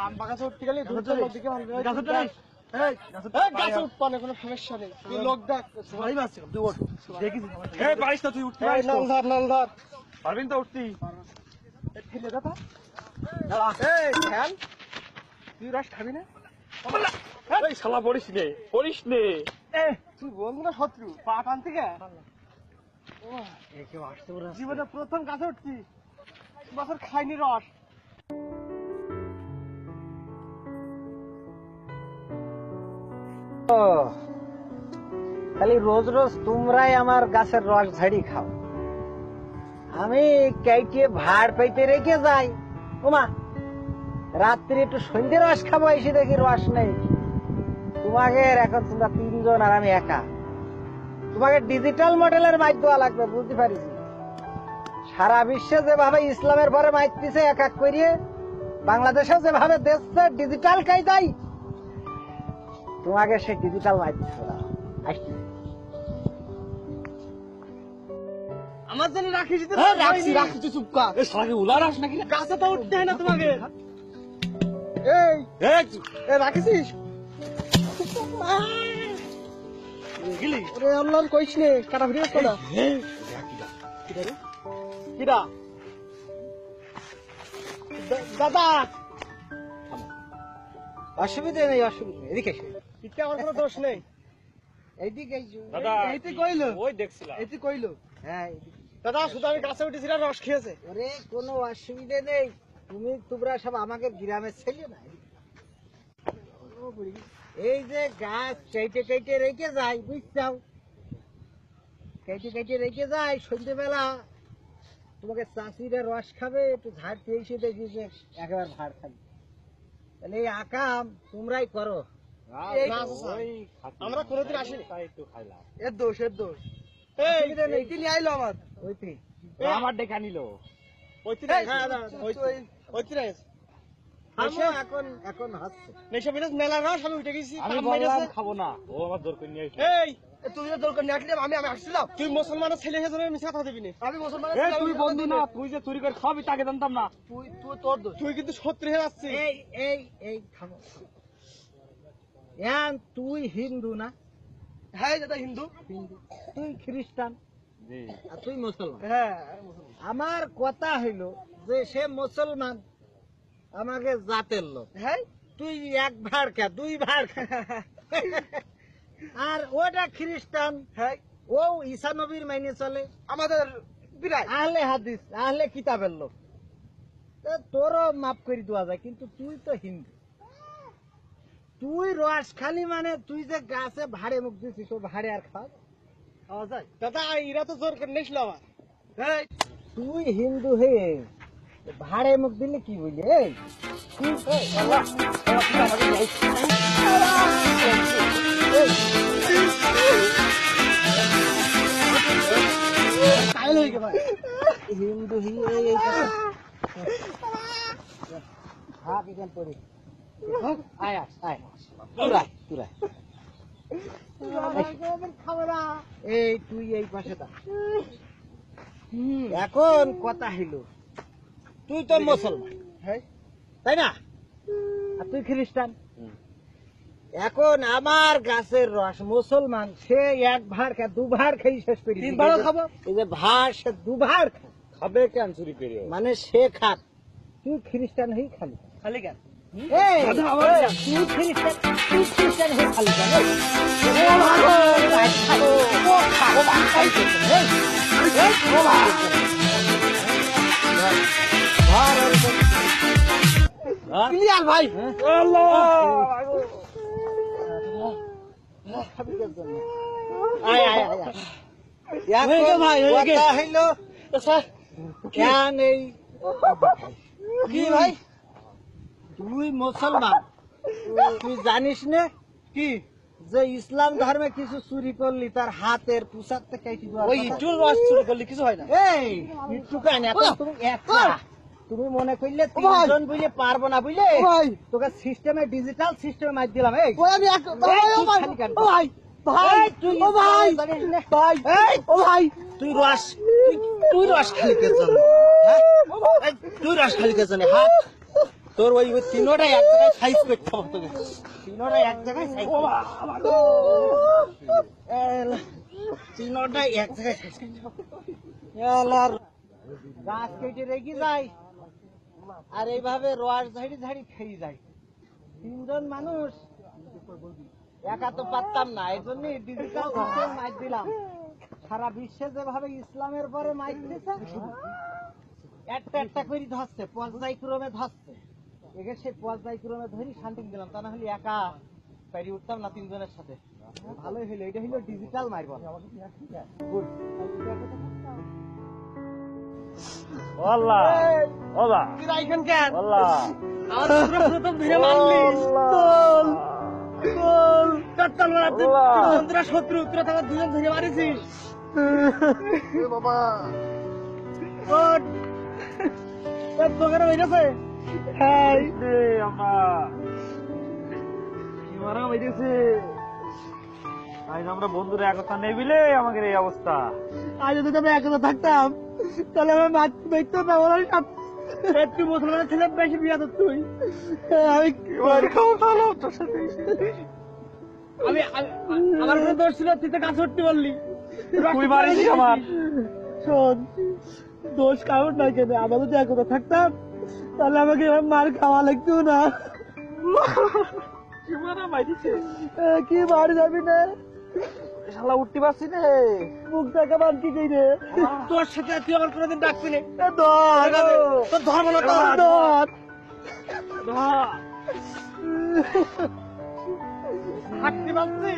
লাম্বা গাছে উঠতে গেলে দিকে তো? পারবিন উঠতি। ফেলে তুই রস খাবি না? এই শালা পড়িস নে পড়িস নে। তুই বন্ধু না শত্রু? পা টান থেকে? জীবনে প্রথম গাছে উঠছি বছর খাইনি রস। খালি রোজ রোজ তোমরাই আমার গাছের রস ঝাড়ি খাও। আমি কেটে ভাড় পাইতে রেখে যাই। ওমা, রাত্রি একটু সন্ধ্যে রস খাব, এসে দেখি রস নেই। তোমাকে এখন তোমরা তিনজন আর আমি একা। তোমাকে ডিজিটাল মডেলের মাইক দেওয়া লাগবে, বুঝতে পারিস? সারা বিশ্বে যেভাবে ইসলামের পরে মাইক দিছে এক এক করিয়ে বাংলাদেশে যেভাবে দেখছে ডিজিটাল কায়দাই তোমাকে সে ডিজিটাল মাইক আসছি। আমার জন্য রাখিস হ্যাঁ, রাখছি রাখছি চুপ কর। এই উলার আস নাকি? গাছে তো উঠতে হয় না তোমাকে। এই এই ওরে কাটা ভিডিও দাদা! অসুবিধা নেই অসুবিধা নেই। এদিকে এসো। ইতে আমার কোনো দোষ নেই। এইদিকে দাদা এইতে কইলো। ওই দেখছিলাম। এইতে কইলো। হ্যাঁ দাদা শুধু আমি গাছে উঠেছিলাম রস খেয়েছে। ওরে কোনো অসুবিধা নেই। তুমি তোমরা সব আমাকে গ্রামের ছেলে না? এই যে গাছ কেটে কেটে রেখে যায় বুঝছাও? কেটে কেটে রেখে যায় সন্ধ্যেবেলা। তোমাকে চাষিরা রস খাবে একটু ঝাড়তে এসে দেখি যে একেবারে ভাড় খাবে। তাহলে এই আকাম তোমরাই করো। আমরা কোনোদিন আসিনি। তাই একটু খাইলাম। এর দোষ এর দোষ। এই অসুবিধা নেই। এইতে নিয়ে আইলো আমার। ওইতে আমার ডেকে নিল ওইতে এই, দাঁড়া, ওইতে ওইতে থামো, এখন এখন হচ্ছে নেশা মিরাজ মেলা রস আমি উঠে গেছি আমি বললাম খাব না। ও আমার জোর নিয়ে এই। তুই যে দরকার নিয়ে আসলি আমি আমি আসছিলাম। তুই মুসলমানের ছেলে হয়ে জন্য মিশা কথা দিবি না। আমি মুসলমানের এই তুই বন্ধু না তুই যে চুরি করে খাবি তাকে জানতাম না। তুই তুই তোর তুই কিন্তু শত্রু হয়ে যাচ্ছিস। এই এই এই থামো। তুই হিন্দু না? হ্যাঁ দাদা হিন্দু। হিন্দু। তুই খ্রিস্টান। আর তুই মুসলমান? হ্যাঁ আমার কথা হইল যে সে মুসলমান আমাকে জাতের লোক। হ্যাঁ? তুই এক ভাড় খা দুই ভাড় খা। আর ওটা খ্রিস্টান। হ্যাঁ? ও ঈসা নবীর মাইনে চলে। আমাদের বিরাট আহলে হাদিস আহলে কিতাবের লোক। তোরও মাফ করে দেওয়া যায় কিন্তু তুই তো হিন্দু। তুই রস খালি মানে তুই যে গাছে ভাড়ে মুখ দিছিস ও ভাড়ে আর খাওয়া যায়? খাওয়া যায় দাদা এরা তো জোর করে নিয়েছিল আমার হ্যাঁ তুই হিন্দু হয়ে ভাড়ে মুখ দিলে কি বুঝলি এই তুই এই, আল্লাহ, আল্লাহ, তুই আমাকে এই, কাইল হয়ে গেছে ভাই হিন্দু হয়ে এই এই কথা। হাত এখান পরে আয় আয় তুরাই তুরাই এই তুই এই পাশে এখন কথা হইল তুই তো মুসলমান। হ্যাঁ। তাই না? আর তুই খ্রিস্টান? এখন আমার গাছের রস মুসলমান সে এক ভার খা দু ভার খাই শেষ করি খাব? এই যে ভার সে দু ভার খা। খাবে কেন চুরি করে মানে সে খাক। তুই খ্রিস্টান হই খালি। খালি কেন? ভাই? আয়, আয়, আয়, ভাই, কি ভাই? তুই মুসলমান। তুই জানিস না কি? যে ইসলাম ধর্মে কিছু চুরি করলি তার হাতের পুষার থেকে ওই চুরি করলে কিছু হয় না। এই একটু কেন এখন তুমি তুমি মনে করলে তিনজন বুঝে পারব না বুঝলে? তোকে সিস্টেমে ডিজিটাল সিস্টেমে মার দিলাম এই। আমি ভাই ভাই তুই ও ভাই? ভাই এই, ও ভাই। তুই রস তুই- রস খালি কে জানো হ্যাঁ? তুই রস খালি কে জানে হাত তোর ওই তিনোটা এক জায়গায় সাইজ করতে হবে তোকে। তিনোটা এক জায়গায় তিনোটা এক জায়গায় গাছ কেটে রেখে যায়। আর এইভাবে রোয়ার ঝাড়ি ঝাড়ি খেয়ে যায়। তিনজন মানুষ, একা তো পারতাম না এই জন্য ডিজিটাল সিস্টেম মাইক দিলাম। সারা বিশ্বে যেভাবে ইসলামের পরে মাইক দিছে, একটা একটা করে ধরছে পর্যায়ক্রমে ধরছে। এগে সেই পর্যায়ক্রমে ধরি শান্তি দিলাম তা না হলে একা পারি উঠতাম না তিনজনের সাথে। ভালোই হইল এটা হইল ডিজিটাল বন্ধুরা শত্রু তোরা তো আমার দুজন ধরে মারিছিস। বাবা। ওঠ তোর রে আমরা মারা হইতেছে। আজ আমরা বন্ধুরা একতা আমাদের এই অবস্থা। আজ যদি থাকতাম তাহলে আমি মাছ দেখতে পাবো না একটু মুসলমানের ছেলে বেশি বিয়া তুই। আমি মার খাওয়া তোর সাথে। আমি আমি- আমার কোনো দোষ ছিল তুই তো কাজ করতে তুই মারিস আমার। শোন দোষ কারণ নাই কেন? আমরা যদি একতা থাকতাম তাহলে আমাকে মার খাওয়া লাগতো না। কি মারা যাবি না? শালা উঠতে পারছি না। মুখ দেখা কি কই রে তোর সাথে তুই আমার কোনোদিন ডাকবি না। তোর ধর। হাঁটতে পারছি।